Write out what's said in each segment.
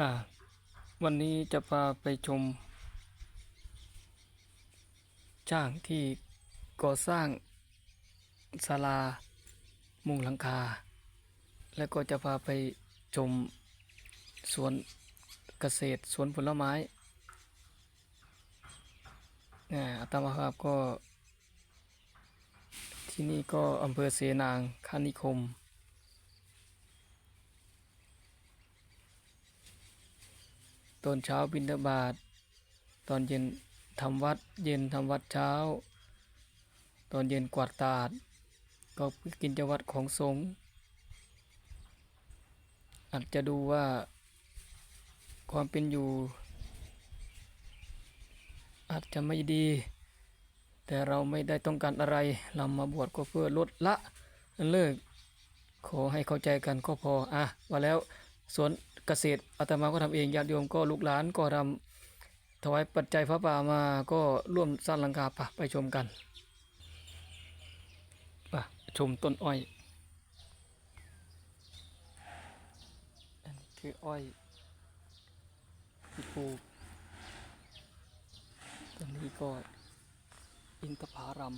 อ่าวันนี้จะพาไปชม ช่างที่ก่อสร้างศาลามุงหลังคา แล้วก็จะพาไปชมสวนเกษตรสวนผลไม้อ่าอาตมาครับก็ ที่นี่ก็อำเภอเสนางคานิคม ตอนเช้าบิณฑบาต ตอนเย็นทำวัด เย็นทำวัดเช้า ตอนเย็นกวาดตาด ก็กินจวัดของสงฆ์อาจจะดูว่าความเป็นอยู่ อาจจะไม่ดี แต่เราไม่ได้ต้องการอะไร เรามาบวชก็เพื่อลดละเลิก ขอให้เข้าใจกันก็พอ อะว่าแล้วส่วน เกษตรอาตมาก็ทำเองญาติโยมก็ลูกหลานก็ทำถวายปัจจัยพระป่ามาก็ร่วมสร้างหลังคาปะไปชมกันปะชมต้นอ้อยอันนี้คืออ้อยที่ปลูกต้นนี้ก็อินทผารัม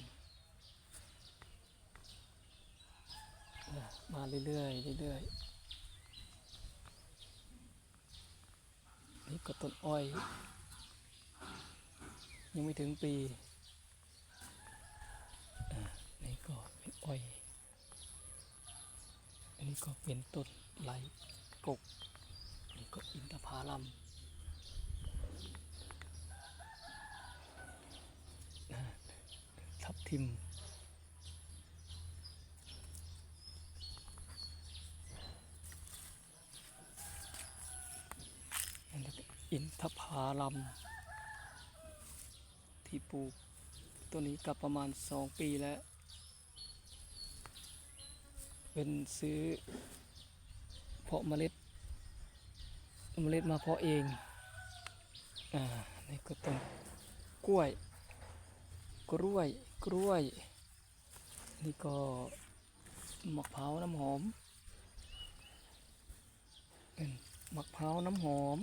มาเรื่อยๆเรื่อยๆ นี่ก็ต้นอ้อย ยังไม่ถึงปีอ่านี่ก็เป็นอ้อย อันนี้ก็เป็นต้นไหลกก นี่ก็อินทผาลัมทับทิม อันนี้ก็ อินทผาลัมที่ปลูกต้นนี้กับประมาณสองปีแล้ว เป็นซื้อ เพาะเมล็ดเอาเมล็ดมาเพาะเอง อ่า นี่ก็ต้นกล้วย กล้วย กล้วย นี่ก็มะพร้าวน้ำหอม เป็นมะพร้าวน้ำหอม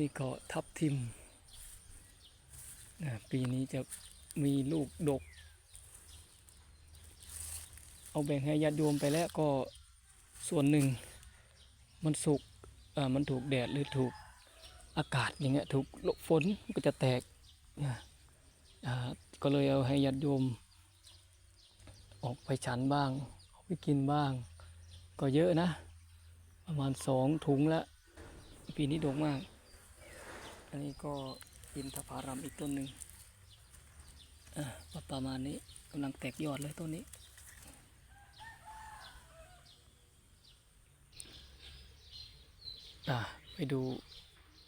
นี่ก็ทับทิมนะปีนี้จะมีลูกดก เอาแบ่งให้ญาติโยมไปแล้วก็ส่วนหนึ่ง มันสุกอ่ามันถูกแดดหรือถูกอากาศอย่างเงี้ยถูกลมฝนมันก็จะแตกนะอ่าก็เลยเอาให้ญาติโยม ออกไปฉันบ้างออกไปกินบ้าง ก็เยอะนะ ประมาณสองถุงล้วปีนี้ดกมาก อันนี้ก็อินทผารัมอีกต้นหนึ่งประมาณนี้กำลังแตกยอดเลยต้นนี้อะไปดู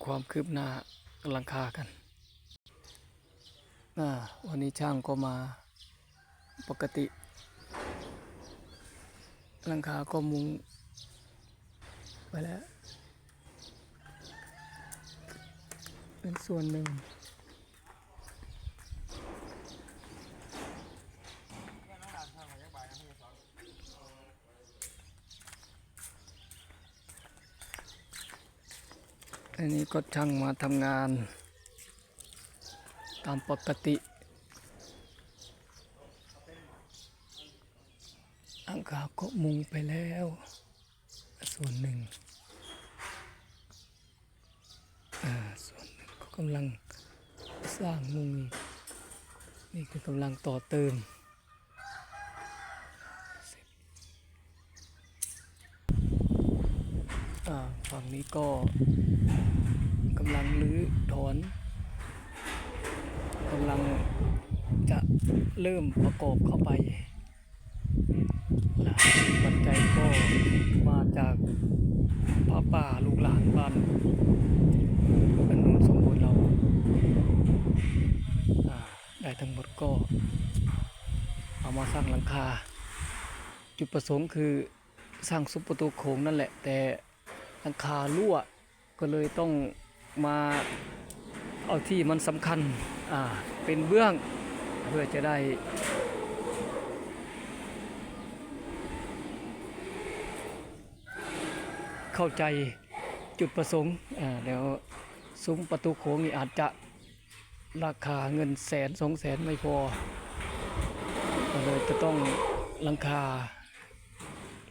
ความคืบหน้าหลังคากันอะวันนี้ช่างก็มาปกติหลังคาก็มุงไปแล้ว เป็นส่วนหนึ่ง อันนี้ก็ช่างมาทำงาน ตามปกติอังคาก็มุงไปแล้ว ส่วนหนึ่ง อ่าส่วนหนึ่งก็กำลังสร้างมุงอีกนี่คือกำลังต่อเติมฝั่งนี้ก็กำลังรื้อถอนกำลังจะเริ่มประกอบเข้าไปหลายปัจจัยก็มาจากพระป่าลูกหลานบ้าน ก็เอามาสร้างหลังคา จุดประสงค์คือสร้างซุ้มประตูโค้งนั่นแหละ แต่หลังคารั่วก็เลยต้องมาเอาที่มันสำคัญอ่าเป็นเบื้องเพื่อจะได้เข้าใจจุดประสงค์แล้วซุ้มประตูโค้งนี่อาจจะ ราคาเงินแสนสองแสนไม่พอก็เลยจะต้องลังคา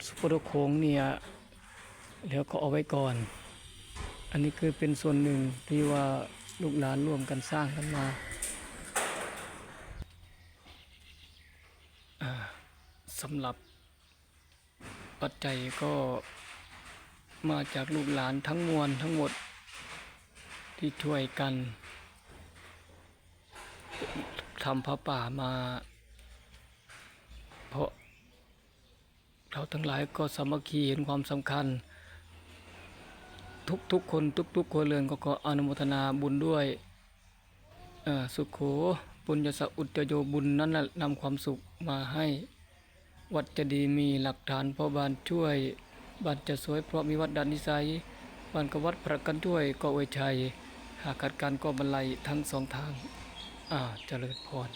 ซุปรโค้งเนี่ยเดี๋ยวก็เอาไว้ก่อน อันนี้คือเป็นส่วนหนึ่งที่ว่าลูกหลานร่วมกันสร้างกันมาสำหรับปัจจัยก็มาจากลูกหลานทั้งมวลทั้งหมดที่ช่วยกัน ทำพระป่ามา เพราะเราทั้งหลายก็สามัคคีเห็นความสำคัญ ทุกทุกๆคนทุกทุกๆครัวเรือนก็ขออนุโมทนาบุญด้วยสุขโขปุญญสอุตโยบุญนั้นนำความสุขมาให้ วัดจะดีมีหลักฐานเพราะบานช่วยบ้านจะสวยเพราะมีวัดดันนิสัยบ้านก็วัดพระกันช่วยก็อวยชัย หากขัดการก็บรรลัยทั้งสองทาง อ่าเจริญพร